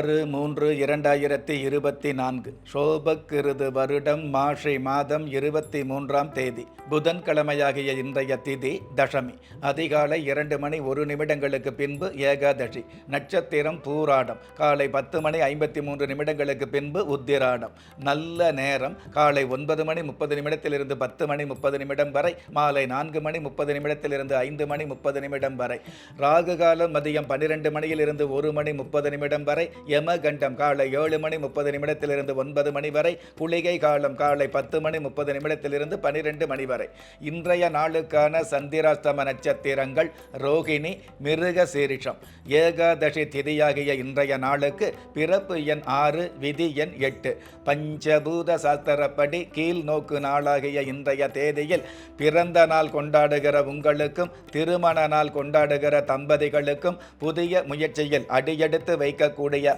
ஆறு மூன்று இரண்டாயிரத்தி இருபத்தி நான்கு. சோபக்கிருது வருடம் மாஷி மாதம் இருபத்தி மூன்றாம் தேதி. புதன்கிழமையாகிய இன்றைய திதி தசமி. அதிகாலை இரண்டு மணி ஒரு நிமிடங்களுக்கு பின்பு ஏகாதசி. நட்சத்திரம் பூராடம். காலை பத்து மணி ஐம்பத்தி மூன்று நிமிடங்களுக்கு பின்பு உத்திராடம். நல்ல நேரம். காலை ஒன்பது மணி முப்பது நிமிடத்திலிருந்து பத்து மணி முப்பது நிமிடம் வரை. மாலை நான்கு மணி முப்பது நிமிடத்திலிருந்து ஐந்து மணி முப்பது நிமிடம் வரை. ராகு காலம் மதியம் பன்னிரெண்டு மணியிலிருந்து ஒரு மணி முப்பது நிமிடம் வரை. யமகண்டம் காலை ஏழு மணி முப்பது நிமிடத்திலிருந்து ஒன்பது மணி வரை புலிகை காலம் காலை பத்து மணி முப்பது நிமிடத்திலிருந்து பனிரெண்டு மணி வரை. இன்றைய நாளுக்கான சந்திராஸ்தம நட்சத்திரங்கள் ரோகிணி மிருக சீரிஷம் ஏகாதசி திதியாகிய இன்றைய நாளுக்கு பிறப்பு எண் ஆறு விதி எண் எட்டு. பஞ்சபூத சாஸ்திரப்படி கீழ் நோக்கு நாளாகிய இன்றைய தேதியில் பிறந்த நாள் கொண்டாடுகிற உங்களுக்கும் திருமண நாள் கொண்டாடுகிற தம்பதிகளுக்கும் புதிய முயற்சியில் அடியெடுத்து வைக்கக்கூடிய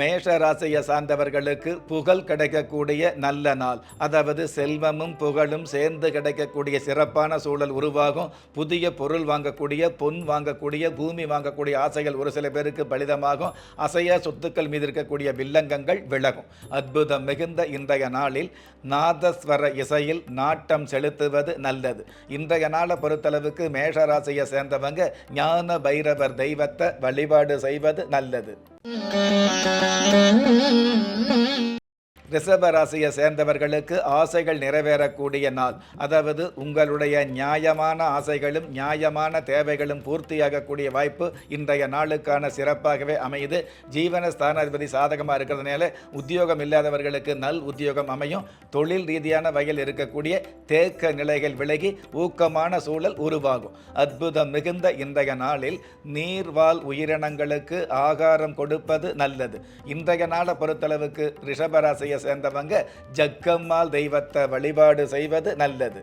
மேஷ ராசியை சார்ந்தவர்களுக்கு புகழ் கிடைக்கக்கூடிய நல்ல நாள். அதாவது செல்வமும் புகழும் சேர்ந்து கிடைக்கக்கூடிய சிறப்பான சூழல் உருவாகும். புதிய பொருள் வாங்கக்கூடிய பொன் வாங்கக்கூடிய பூமி வாங்கக்கூடிய ஆசைகள் ஒரு சில பேருக்கு பலிதமாகும். அசைய சொத்துக்கள் மீது இருக்கக்கூடிய வில்லங்கங்கள் விலகும். அற்புதம் மிகுந்த இன்றைய நாளில் நாதஸ்வர இசையில் நாட்டம் செலுத்துவது நல்லது. இன்றைய நாளை பொறுத்தளவுக்கு மேஷராசியை சேர்ந்தவங்க ஞான பைரவர் தெய்வத்தை வழிபாடு செய்வது நல்லது. Mm-hmm. ரிஷப ராசியை சேர்ந்தவர்களுக்கு ஆசைகள் நிறைவேறக்கூடிய நாள். அதாவது உங்களுடைய நியாயமான ஆசைகளும் நியாயமான தேவைகளும் பூர்த்தியாகக்கூடிய வாய்ப்பு இன்றைய நாளுக்கான சிறப்பாகவே அமையுது. ஜீவன ஸ்தானாதிபதி சாதகமாக இருக்கிறதுனால உத்தியோகம் இல்லாதவர்களுக்கு நல் உத்தியோகம் அமையும். தொழில் ரீதியான வகையில் இருக்கக்கூடிய தேக்க நிலைகள் விலகி ஊக்கமான சூழல் உருவாகும். அற்புதம் மிகுந்த இன்றைய நாளில் நீர்வாழ் உயிரினங்களுக்கு ஆகாரம் கொடுப்பது நல்லது. இன்றைய நாளை பொறுத்தளவுக்கு ரிஷபராசியை சேர்ந்தவங்க ஜக்கம்மாள் தெய்வத்தை வழிபாடு செய்வது நல்லது.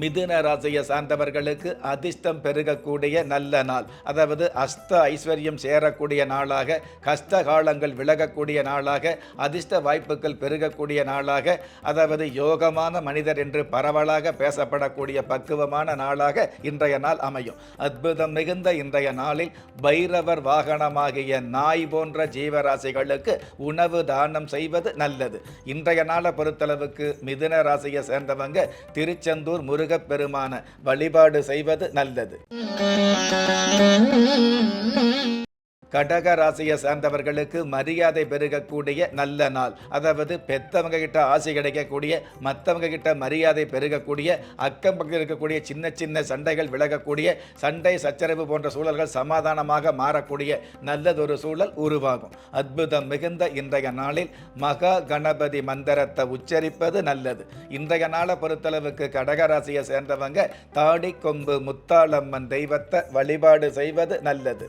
மிதுன ராசியை சார்ந்தவர்களுக்கு அதிர்ஷ்டம் பெருகக்கூடிய நல்ல நாள். அதாவது அஸ்த ஐஸ்வர்யம் சேரக்கூடிய நாளாக கஷ்ட காலங்கள் விலகக்கூடிய நாளாக அதிர்ஷ்ட வாய்ப்புகள் பெருகக்கூடிய நாளாக அதாவது யோகமான மனிதர் என்று பரவலாக பேசப்படக்கூடிய பக்குவமான நாளாக இன்றைய நாள் அமையும். அற்புதம் மிகுந்த இன்றைய நாளில் பைரவர் வாகனமாகிய நாய் போன்ற ஜீவராசிகளுக்கு உணவு தானம் செய்வது நல்லது. இன்றைய நாளை பொறுத்தளவுக்கு மிதுன ராசியை சேர்ந்தவங்க திருச்செந்தூர் முருகன் முருகப் பெருமான வழிபாடு செய்வது நல்லது. கடக ராசியை சார்ந்தவர்களுக்கு மரியாதை பெருகக்கூடிய நல்ல நாள். அதாவது பெத்தவங்க கிட்ட ஆசை கிடைக்கக்கூடிய மற்றவங்க கிட்ட மரியாதை பெருகக்கூடிய அக்கம் பக்கம் இருக்கக்கூடிய சின்ன சின்ன சண்டைகள் விலகக்கூடிய சண்டை சச்சரவு போன்ற சூழல்கள் சமாதானமாக மாறக்கூடிய நல்லதொரு சூழல் உருவாகும். அற்புதம் மிகுந்த இன்றைய நாளில் மகா கணபதி மந்திரத்தை உச்சரிப்பது நல்லது. இன்றைய நாளை பொறுத்தளவுக்கு கடகராசியை சேர்ந்தவங்க தாடி கொம்பு முத்தாளம்மன் தெய்வத்தை வழிபாடு செய்வது நல்லது.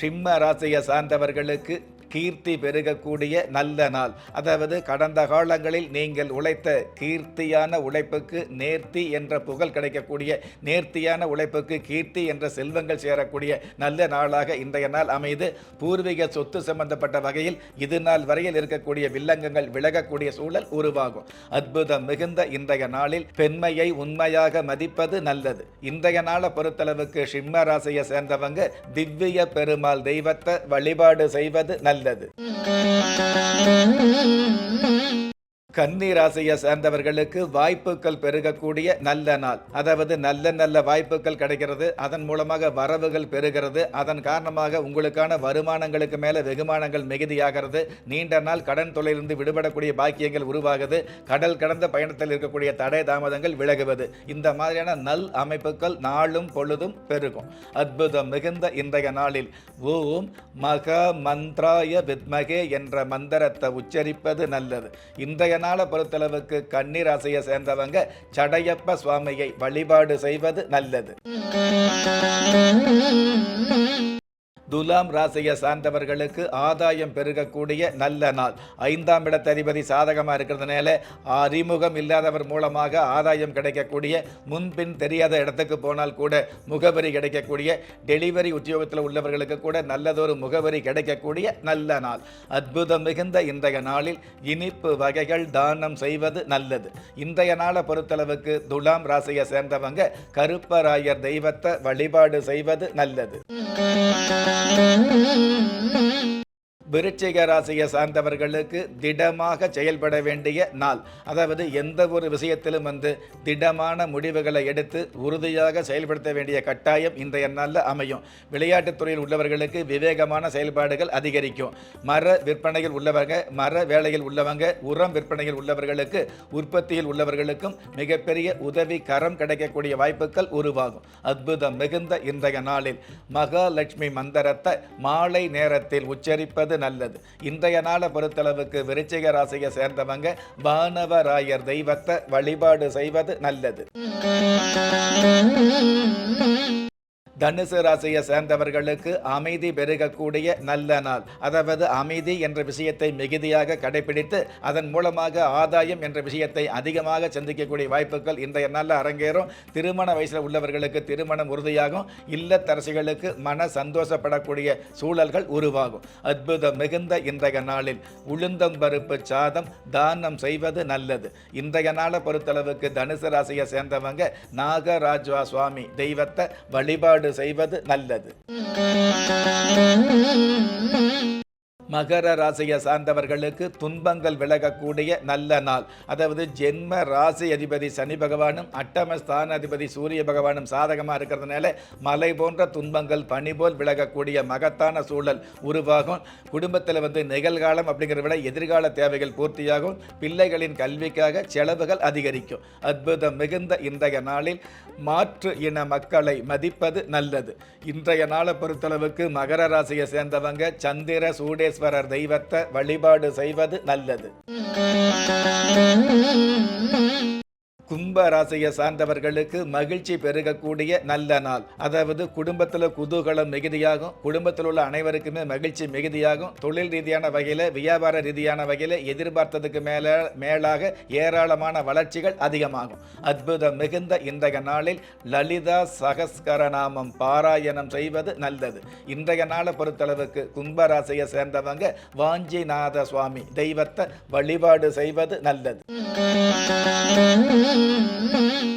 சிம்ம ராசியை சார்ந்தவர்களுக்கு கீர்த்தி பெருகக்கூடிய நல்ல நாள். அதாவது கடந்த காலங்களில் நீங்கள் உழைத்த கீர்த்தியான உழைப்புக்கு நேர்த்தி என்ற புகழ் கிடைக்கக்கூடிய நேர்த்தியான உழைப்புக்கு கீர்த்தி என்ற செல்வங்கள் சேரக்கூடிய நல்ல நாளாக இன்றைய நாள் அமைது. பூர்வீக சொத்து சம்பந்தப்பட்ட வகையில் இது நாள் வரையில் இருக்கக்கூடிய வில்லங்கங்கள் விலகக்கூடிய சூழல் உருவாகும். அற்புதம் மிகுந்த இன்றைய நாளில் பெண்மையை உண்மையாக மதிப்பது நல்லது. இன்றைய நாளை பொறுத்தளவுக்கு சிம்ம ராசியை சேர்ந்தவங்க திவ்ய பெருமாள் தெய்வத்தை வழிபாடு செய்வது நல்லது. நல்லது கன்னி ராசியை சேர்ந்தவர்களுக்கு வாய்ப்புகள் பெருகக்கூடிய நல்ல நாள். அதாவது நல்ல நல்ல வாய்ப்புகள் கிடைக்கிறது. அதன் மூலமாக வரவுகள் பெருகிறது அதன் காரணமாக உங்களுக்கான வருமானங்களுக்கு மேலே வெகுமானங்கள் மிகுதியாகிறது. நீண்ட நாள் கடன் தொலையிலிருந்து விடுபடக்கூடிய பாக்கியங்கள் உருவாகுது. கடல் கடந்த பயணத்தில் இருக்கக்கூடிய தடை தாமதங்கள் விலகுவது. இந்த மாதிரியான நல் அமைப்புகள் நாளும் பொழுதும் பெருகும். அற்புதம் மிகுந்த இன்றைய நாளில். ஓம் மக மந்த்ராய வித்மகே என்ற மந்திரத்தை உச்சரிப்பது நல்லது. இன்றைய நாளை பொறுத்தளவுக்கு கன்னிராசியை சேர்ந்தவங்க சடையப்ப சுவாமியை வழிபாடு செய்வது நல்லது. துலாம் ராசியை சார்ந்தவர்களுக்கு ஆதாயம் பெருகக்கூடிய நல்ல நாள். ஐந்தாம் இடத்ததிபதி சாதகமாக இருக்கிறதுனால அறிமுகம் இல்லாதவர் மூலமாக ஆதாயம் கிடைக்கக்கூடிய முன்பின் தெரியாத இடத்துக்கு போனால் கூட முகவரி கிடைக்கக்கூடிய டெலிவரி உத்தியோகத்தில் உள்ளவர்களுக்கு கூட நல்லதொரு முகவரி கிடைக்கக்கூடிய நல்ல நாள். அற்புதம் மிகுந்த இன்றைய நாளில் இனிப்பு வகைகள் தானம் செய்வது நல்லது. இன்றைய நாளை பொறுத்தளவுக்கு துலாம் ராசியை சேர்ந்தவங்க கருப்பராயர் தெய்வத்தை வழிபாடு செய்வது நல்லது. Mm-hmm. விருச்சிக ராசியை சார்ந்தவர்களுக்கு திடமாக செயல்பட வேண்டிய நாள். அதாவது எந்த ஒரு விஷயத்திலும் வந்து திடமான முடிவுகளை எடுத்து உறுதியாக செயல்படுத்த வேண்டிய கட்டாயம் இன்றைய நாளில் அமையும். விளையாட்டுத் துறையில் உள்ளவர்களுக்கு விவேகமான செயல்பாடுகள் அதிகரிக்கும். மர விற்பனையில் உள்ளவங்க மர வேலையில் உள்ளவங்க உரம் விற்பனையில் உள்ளவர்களுக்கு உற்பத்தியில் உள்ளவர்களுக்கும் மிகப்பெரிய உதவி கரம் கிடைக்கக்கூடிய வாய்ப்புகள் உருவாகும். அற்புதம் மிகுந்த இன்றைய நாளில். மகாலட்சுமி மந்திரத்தை மாலை நேரத்தில் உச்சரிப்பது நல்லது. இன்றைய நாளை பொறுத்தளவுக்கு விருச்சிக ராசியை சேர்ந்தவங்க பானவராயர் தெய்வத்தை வழிபாடு செய்வது நல்லது. தனுசு ராசியை சேர்ந்தவர்களுக்கு அமைதி பெருகக்கூடிய நல்ல நாள். அதாவது அமைதி என்ற விஷயத்தை மிகுதியாக கடைபிடித்து அதன் மூலமாக ஆதாயம் என்ற விஷயத்தை அதிகமாக சந்திக்கக்கூடிய வாய்ப்புகள் இன்றைய நாளில் அரங்கேறும். திருமண வயசில் உள்ளவர்களுக்கு திருமணம் உறுதியாகும். இல்லத்தரசிகளுக்கு மன சந்தோஷப்படக்கூடிய சூழல்கள் உருவாகும். அற்புதம் மிகுந்த இன்றைய நாளில் உளுந்தம் பருப்பு சாதம் தானம் செய்வது நல்லது. இன்றைய நாளை பொறுத்தளவுக்கு தனுசு ராசியை சேர்ந்தவங்க நாகராஜா சுவாமி தெய்வத்தை வழிபாடு செய்வது நல்லது. மகர ராசியை சார்ந்தவர்களுக்கு துன்பங்கள் விலகக்கூடிய நல்ல நாள். அதாவது ஜென்ம ராசி அதிபதி சனி பகவானும் அட்டம ஸ்தான அதிபதி சூரிய பகவானும் சாதகமாக இருக்கிறதுனால மலை போன்ற துன்பங்கள் பனி போல் விலகக்கூடிய மகத்தான சூழல் உருவாகும். குடும்பத்தில் வந்து நிகழ்காலம் அப்படிங்கிறத விட எதிர்கால தேவைகள் பூர்த்தியாகும். பிள்ளைகளின் கல்விக்காக செலவுகள் அதிகரிக்கும். அற்புதம் மிகுந்த இன்றைய நாளில் மாற்று இன மக்களை மதிப்பது நல்லது. இன்றைய நாளை பொறுத்தளவுக்கு மகர ராசியை சேர்ந்தவங்க சந்திர சனீஸ்வரர் தெய்வத்தை வழிபாடு செய்வது நல்லது. கும்ப ராசியை சார்ந்தவர்களுக்கு மகிழ்ச்சி பெருகக்கூடிய நல்ல நாள். அதாவது குடும்பத்தில் குதூகலம் மிகுதியாகும். குடும்பத்தில் உள்ள அனைவருக்குமே மகிழ்ச்சி மிகுதியாகும். தொழில் ரீதியான வகையில் வியாபார ரீதியான வகையில் எதிர்பார்த்ததுக்கு மேலே மேலாக ஏராளமான வளர்ச்சிகள் அதிகமாகும். அற்புதம் மிகுந்த இன்றைய நாளில் லலிதா சகஸ்கரநாமம் பாராயணம் செய்வது நல்லது. இன்றைய நாளை பொறுத்தளவுக்கு கும்பராசியை சேர்ந்தவங்க வாஞ்சிநாத சுவாமி தெய்வத்தை வழிபாடு செய்வது நல்லது. Mm-hmm.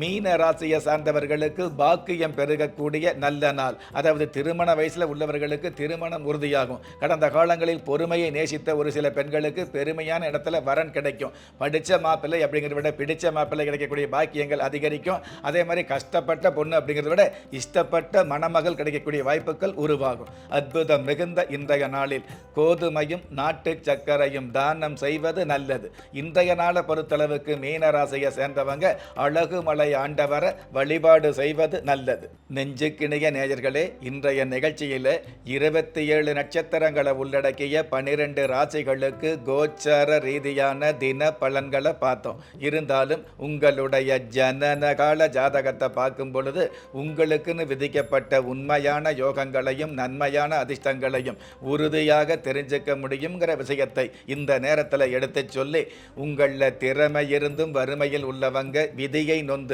மீன ராசியை சார்ந்தவர்களுக்கு பாக்கியம் பெருகக்கூடிய நல்ல நாள். அதாவது திருமண வயசில் உள்ளவர்களுக்கு திருமணம் உறுதியாகும். கடந்த காலங்களில் பொறுமையை நேசித்த ஒரு சில பெண்களுக்கு பெருமையான இடத்துல வரன் கிடைக்கும். படித்த மாப்பிள்ளை அப்படிங்கிறத விட பிடித்த மாப்பிள்ளை கிடைக்கக்கூடிய பாக்கியங்கள் அதிகரிக்கும். அதே மாதிரி கஷ்டப்பட்ட பொண்ணு அப்படிங்கிறத விட இஷ்டப்பட்ட மணமகள் கிடைக்கக்கூடிய வாய்ப்புகள் உருவாகும். அற்புதம் மிகுந்த இன்றைய நாளில் கோதுமையும் நாட்டு சர்க்கரையும் தானம் செய்வது நல்லது. இன்றைய நாளை பொறுத்தளவுக்கு மீன ராசியை சேர்ந்தவங்க அழகு மலை ஆண்டவரை வழிபாடு செய்வது நல்லது. நெஞ்சுக்கிணைய நேயர்களே இன்றைய நிகழ்ச்சியில் இருபத்தி ஏழு நட்சத்திரங்களை உள்ளடக்கிய பனிரெண்டு ராசிகளுக்கு கோச்சார ரீதியான தின பலன்களை பார்த்தோம். இருந்தாலும் உங்களுடைய ஜனனகால ஜாதகத்தை பார்க்கும் பொழுது உங்களுக்குன்னு விதிக்கப்பட்ட உண்மையான யோகங்களையும் நன்மையான அதிர்ஷ்டங்களையும் உறுதியாக தெரிஞ்சுக்க முடியுங்கிற விஷயத்தை இந்த நேரத்தில் எடுத்துச் சொல்லி உங்களில் திறமை இருந்தும் வறுமையில் உள்ளவங்க விதியை நொந்து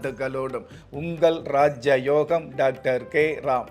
வாழ்த்துக்களோடும் உங்கள் ராஜ்ய யோகம் டாக்டர் கே. ராம்.